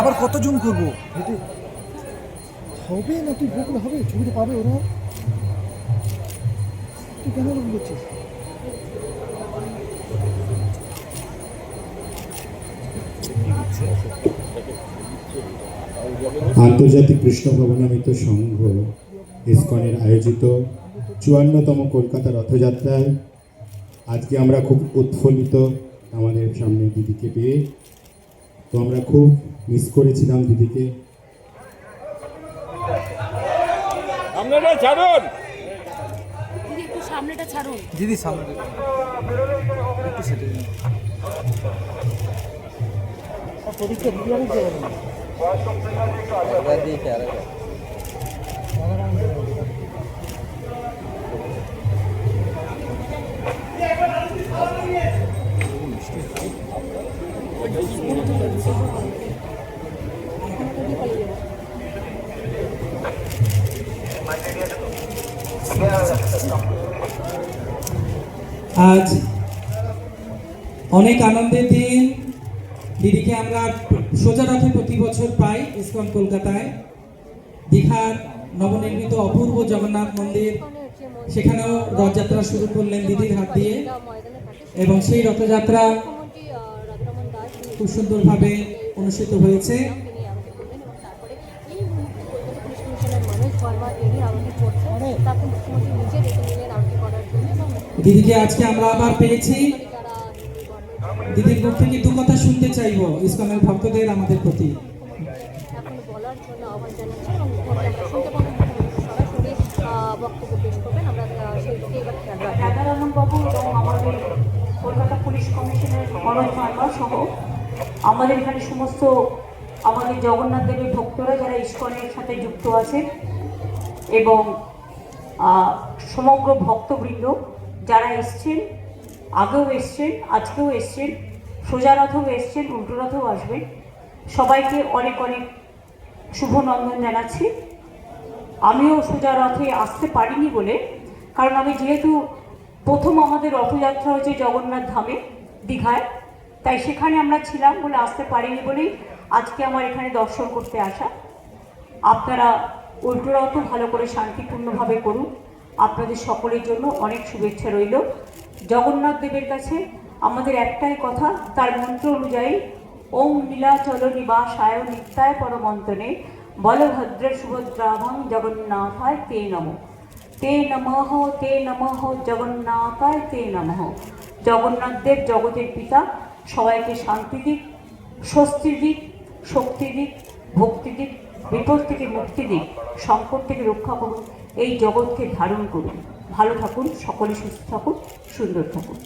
আবার কত জুম করব? হেঁটে। হবে না তুই বকলে হবে, ছবিটা পাবে ওরা। তুই কেন এরকম করছিস? আন্তর্জাতিক কৃষ্ণ ভবনামিত সংঘ, ইসকনের আয়োজিত চুয়ান্নতম কলকাতা রথযাত্রায়। আজকে আমরা খুব উৎফুল্লিত আমাদের সামনে দিদিকে পেয়ে তো আমরা খুব মিস করেছিলাম দিদিকে। আপনারা ছাড়ুন। দিদি একটু সামনেটা ছাড়ুন। দিদি সামনে একটু সেটে দিন আমি না আজ অনেক আনন্দের দিন। দিদিকে আমরা সোজা রথে প্রতি বছর পাই ইসকন কলকাতায়। দীঘার নবনির্মিত অপূর্ব জগন্নাথ মন্দির। সেখানেও রথযাত্রা শুরু করলেন দিদির হাত দিয়ে। এবং সেই রথযাত্রা খুব সুন্দরভাবে অনুষ্ঠিত হয়েছে। দিদিকে আজকে আমরা আবার পেয়েছি। দিদির মুখ থেকে দু কথা শুনতে চাইব ইসকনের ভক্তদের আমাদের প্রতি। এখন বলার জন্য আহ্বান জানাচ্ছি এবং মুখ্যমন্ত্রী আমরা শুনতে পাবো মুখ্যমন্ত্রী বক্তব্য পেশ করবেন। আমরা আহ, এবার খেয়াল রাখব। রাধারমন বাবু এবং আমাদের কলকাতা পুলিশ কমিশনের মনোজ মার্মা সহ আমাদের এখানে সমস্ত আমাদের জগন্নাথ দেবের ভক্তরা যারা ইস্কনের সাথে যুক্ত আছে এবং সমগ্র ভক্তবৃন্দ যারা এসছেন, আগেও এসছেন, আজকেও এসছেন সোজা রথেও এসছেন উল্টো রথেও আসবেন, সবাইকে অনেক অনেক শুভনন্দন জানাচ্ছি। আমিও সোজা রথে আসতে পারিনি বলে, কারণ আমি যেহেতু প্রথম আমাদের রথযাত্রা হয়েছে জগন্নাথ ধামে, দীঘায়, তাই সেখানে আমরা ছিলাম বলে আসতে পারিনি বলেই আজকে আমার এখানে দর্শন করতে আসা। আপনারা উল্টো রথও ভালো করে শান্তিপূর্ণভাবে করুন। আপনাদের সকলের জন্য অনেক শুভেচ্ছা রইল। জগন্নাথ দেবের কাছে আমাদের একটাই কথা, তার মন্ত্র অনুযায়ী, ওম নীলাচল নিবাসায় নিত্যায় পরমন্তনে বলভদ্র সুভদ্রাভং জগন্নাথায় তে নম। তে নমঃ তে নমঃ, জগন্নাথায় তে নমঃ। জগন্নাথ দেব, জগতের পিতা, সবাইকে শান্তি দিক, স্বস্তি দিক, শক্তি দিক, ভক্তি দিক, বিপদ থেকে মুক্তি দিক, সংকট থেকে রক্ষা করুন এই জগৎকে ধারণ করুন। ভালো থাকুন সকলে সুস্থ থাকুন সুন্দর থাকুন।